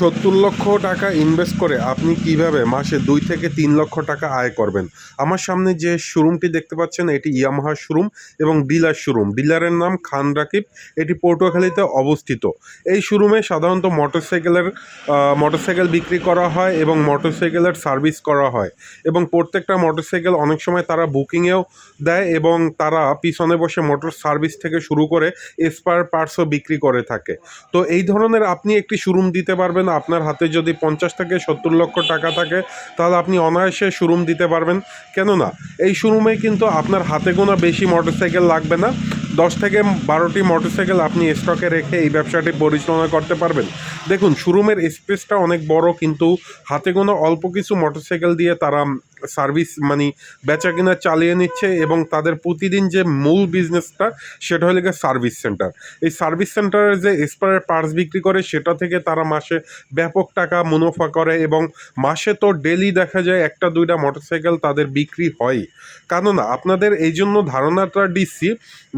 সত্তর লক্ষ টাকা ইনভেস্ট করে আপনি কীভাবে মাসে দুই থেকে তিন লক্ষ টাকা আয় করবেন? আমার সামনে যে শোরুমটি দেখতে পাচ্ছেন, এটি ইয়ামাহা শোরুম এবং ডিলার শোরুম। ডিলারের নাম খান রাকিব। এটি পটুয়াখালীতে অবস্থিত। এই শোরুমে সাধারণত মোটরসাইকেলের মোটরসাইকেল বিক্রি করা হয় এবং মোটরসাইকেলের সার্ভিস করা হয় এবং প্রত্যেকটা মোটরসাইকেল অনেক সময় তারা বুকিংয়েও দেয় এবং তারা পিছনে বসে মোটর সার্ভিস থেকে শুরু করে স্পার পার্টসও বিক্রি করে থাকে। তো এই ধরনের আপনি একটি শোরুম দিতে পারবেন আপনার হাতে যদি পঞ্চাশ থেকে সত্তর লক্ষ টাকা থাকে, তাহলে আপনি অনায়াসে শোরুম দিতে পারবেন। কেননা, এই শোরুমে কিন্তু আপনার হাতে গোনা বেশি মোটরসাইকেল লাগবে না। দশ থেকে বারোটি মোটরসাইকেল আপনি স্টকে রেখে এই ব্যবসাটি পরিচালনা করতে পারবেন। দেখুন শোরুমের স্পেসটা অনেক বড়, কিন্তু হাতে গোনা অল্প কিছু মোটরসাইকেল দিয়ে তারা সার্ভিস মানে বেচা কিনা চালিয়ে নিচ্ছে এবং তাদের প্রতিদিন যে মূল বিজনেসটা সেটা হলো গিয়ে সার্ভিস সেন্টার এই সার্ভিস সেন্টারের যে স্পারের পার্টস বিক্রি করে, সেটা থেকে তারা মাসে ব্যাপক টাকা মুনাফা করে এবং মাসে তো ডেলি দেখা যায় একটা দুইটা মোটরসাইকেল তাদের বিক্রি হয়। কেননা, আপনাদের এই জন্য ধারণাটা দিচ্ছি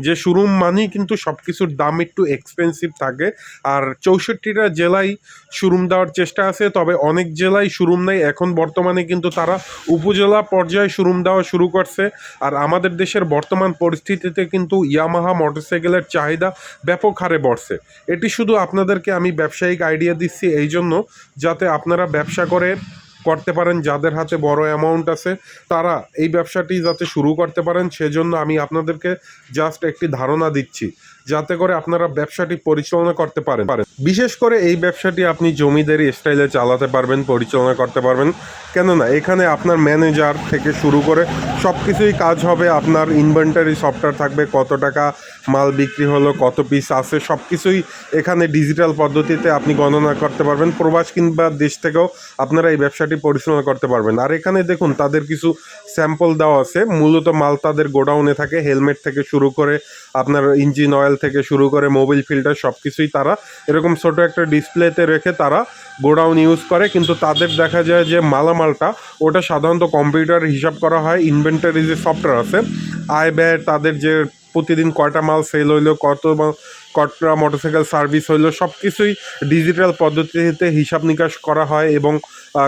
যে শোরুম মানেই কিন্তু সব কিছুর দাম একটু এক্সপেন্সিভ থাকে। আর চৌষট্টিটা জেলায় শোরুম দেওয়ার চেষ্টা আছে, তবে অনেক জেলায় শোরুম নেই। এখন বর্তমানে কিন্তু তারা উপজেলা পর্যায়ে শোরুম দেওয়া শুরু করছে। আর আমাদের দেশের বর্তমান পরিস্থিতিতে কিন্তু ইয়ামাহা মোটরসাইকেলের চাহিদা ব্যাপক হারে বাড়ছে। এটি শুধু আপনাদেরকে আমি ব্যবসায়িক আইডিয়া দিচ্ছি এই জন্য যাতে আপনারা ব্যবসা করে করতে পারেন, যাদের হাতে বড় অ্যামাউন্ট আছে, তারা এই ব্যবসাটি যাতে শুরু করতে পারেন, সেজন্য আমি আপনাদেরকে জাস্ট একটি ধারণা দিচ্ছি। যাতে করে আপনারা ব্যবসাটি পরিচালনা করতে পারেন। বিশেষ করে এই ব্যবসাটি আপনি জমিদারি স্টাইলে চালাতে পারবেন, পরিচালনা করতে পারবেন। কেননা, এখানে আপনার ম্যানেজার থেকে শুরু করে সব কিছুই কাজ হবে। আপনার ইনভেন্টারি সফটওয়্যার থাকবে, কত টাকা মাল বিক্রি হলো, কত পিস আছে সব কিছুই এখানে ডিজিটাল পদ্ধতিতে আপনি গণনা করতে পারবেন। প্রবাস কিংবা দেশ থেকেও আপনারা এই ব্যবসাটি পরিচালনা করতে পারবেন। আর এখানে দেখুন, তাদের কিছু স্যাম্পল দেওয়া আছে। মূলত মাল তাদের গোডাউনে থাকে, হেলমেট থেকে শুরু করে আপনার ইঞ্জিন অয়েল থেকে শুরু করে মোবিল ফিল্টার সব কিছুই তারা এরকম ছোটো একটা ডিসপ্লেতে রেখে তারা গোডাউন ইউজ করে। কিন্তু তাদের দেখা যায় যে মালামালটা, ওটা সাধারণত কম্পিউটার হিসাব করা হয় ইনভেন্টারি যে সফটওয়্যার আছে আয় ব্যয় তাদের যে প্রতিদিন কয়টা মাল সেল হইল, কত মা- কটা মোটরসাইকেল সার্ভিস হইল সব কিছুই ডিজিটাল পদ্ধতিতে হিসাব নিকাশ করা হয় এবং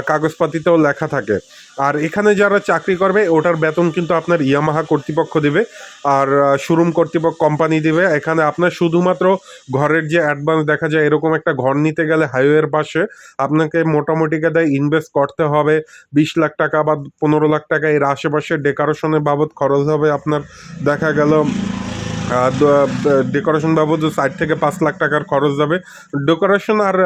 কাগজপাতিতেও লেখা থাকে। আর এখানে যারা চাকরি করবে, ওটার বেতন কিন্তু আপনার ইয়ামাহা কর্তৃপক্ষ দেবে, আর শোরুম কর্তৃপক্ষ কোম্পানি দেবে। এখানে আপনার শুধুমাত্র ঘরের যে অ্যাডভান্স দেখা যায়, এরকম একটা ঘর নিতে গেলে হাইওয়ের পাশে আপনাকে মোটামুটি দেয় ইনভেস্ট করতে হবে। বিশ লাখ টাকা বা পনেরো লাখ টাকা এর আশেপাশে ডেকোরেশনের বাবদ খরচ হবে আপনার। দেখা গেল ডেকোরেশন বাবদ ষাট থেকে পাঁচ লাখ টাকার খরচ যাবে। ডেকোরেশন আর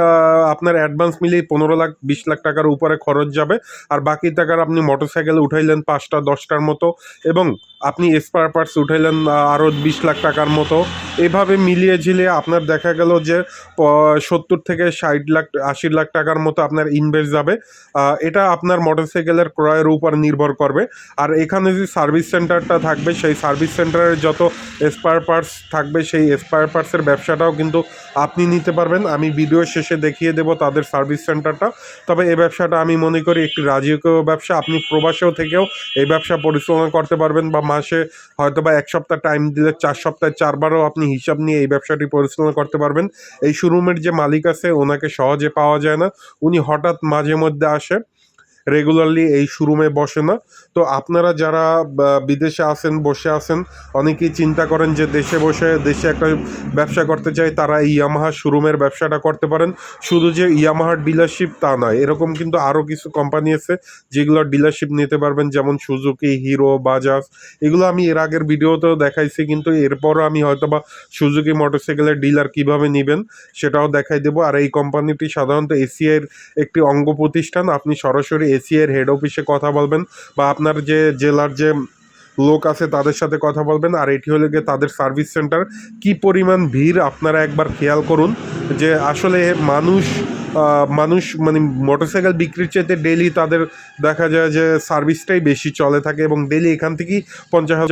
আপনার অ্যাডভান্স মিলিয়ে পনেরো লাখ, বিশ লাখ টাকার উপরে খরচ যাবে। আর বাকি টাকার আপনি মোটর সাইকেল উঠাইলেন পাঁচটা, দশটার মতো এবং আপনি স্পার পার্টস উঠাইলেন আরও বিশ লাখ টাকার মতো। এভাবে মিলিয়ে ঝিলিয়ে আপনার দেখা গেল যে সত্তর থেকে ষাট লাখ, আশি লাখ টাকার মতো আপনার ইনভেস্ট যাবে। এটা আপনার মোটর সাইকেলের ক্রয়ের উপর নির্ভর করবে। আর এখানে যে সার্ভিস সেন্টারটা থাকবে, সেই সার্ভিস সেন্টারের যত স্পার পার্টস থাকবে, সেই স্পার পার্টসের ব্যবসাটাও কিন্তু আপনি নিতে পারবেন। আমি ভিডিও শেষে দেখিয়ে দেব তাদের সার্ভিস সেন্টারটা তবে এই ব্যবসাটা আমি মনে করি একটি রাজকীয় ব্যবসা। আপনি প্রবাসেও থেকেও এই ব্যবসা পরিচালনা করতে পারবেন বা মাসে হয়তো বা এক সপ্তাহ টাইম দিলে চার সপ্তাহে চারবারও আপনি হিসাব নিয়ে এই ব্যবসাটি পরিচালনা করতে পারবেন। এই শোরুমের যে মালিক আছে, ওনাকে সহজে পাওয়া যায় না। উনি হঠাৎ মাঝে মধ্যে আসে রেগুলারলি এই শোরুমে বসে না। তো আপনারা যারা বিদেশে আসেন বসে আছেন, অনেকেই চিন্তা করেন যে দেশে বসে, দেশে একটা ব্যবসা করতে চাই, তারা এই ইয়ামাহা শোরুমের ব্যবসাটা করতে পারেন। শুধু যে ইয়ামাহার ডিলারশিপ তা নয়, এরকম কিন্তু আরও কিছু কোম্পানি আছে যেগুলোর ডিলারশিপ নিতে পারবেন, যেমন সুজুকি হিরো বাজাজ এগুলো আমি এর আগের ভিডিওতেও দেখাইছি, কিন্তু এরপরও আমি হয়তো বা সুজুকি মোটরসাইকেলের ডিলার কীভাবে নেবেন, সেটাও দেখাই দেবো। আর এই কোম্পানিটি সাধারণত এসিআইয়ের একটি অঙ্গ প্রতিষ্ঠান, আপনি সরাসরি এসিআইয়ের হেড অফিসে কথা বলবেন বা আপনার যে জেলার যে লোক আছে তাদের সাথে কথা বলবেন। আর এটি হলে গিয়ে তাদের সার্ভিস সেন্টার কি পরিমাণ ভিড় আপনারা একবার খেয়াল করুন যে আসলে মানুষ মানুষ মানে মোটরসাইকেল বিক্রির চাইতে ডেলি তাদের দেখা যায় যে সার্ভিসটাই বেশি চলে থাকে এবং ডেলি এখান থেকেই পঞ্চাশ হাজার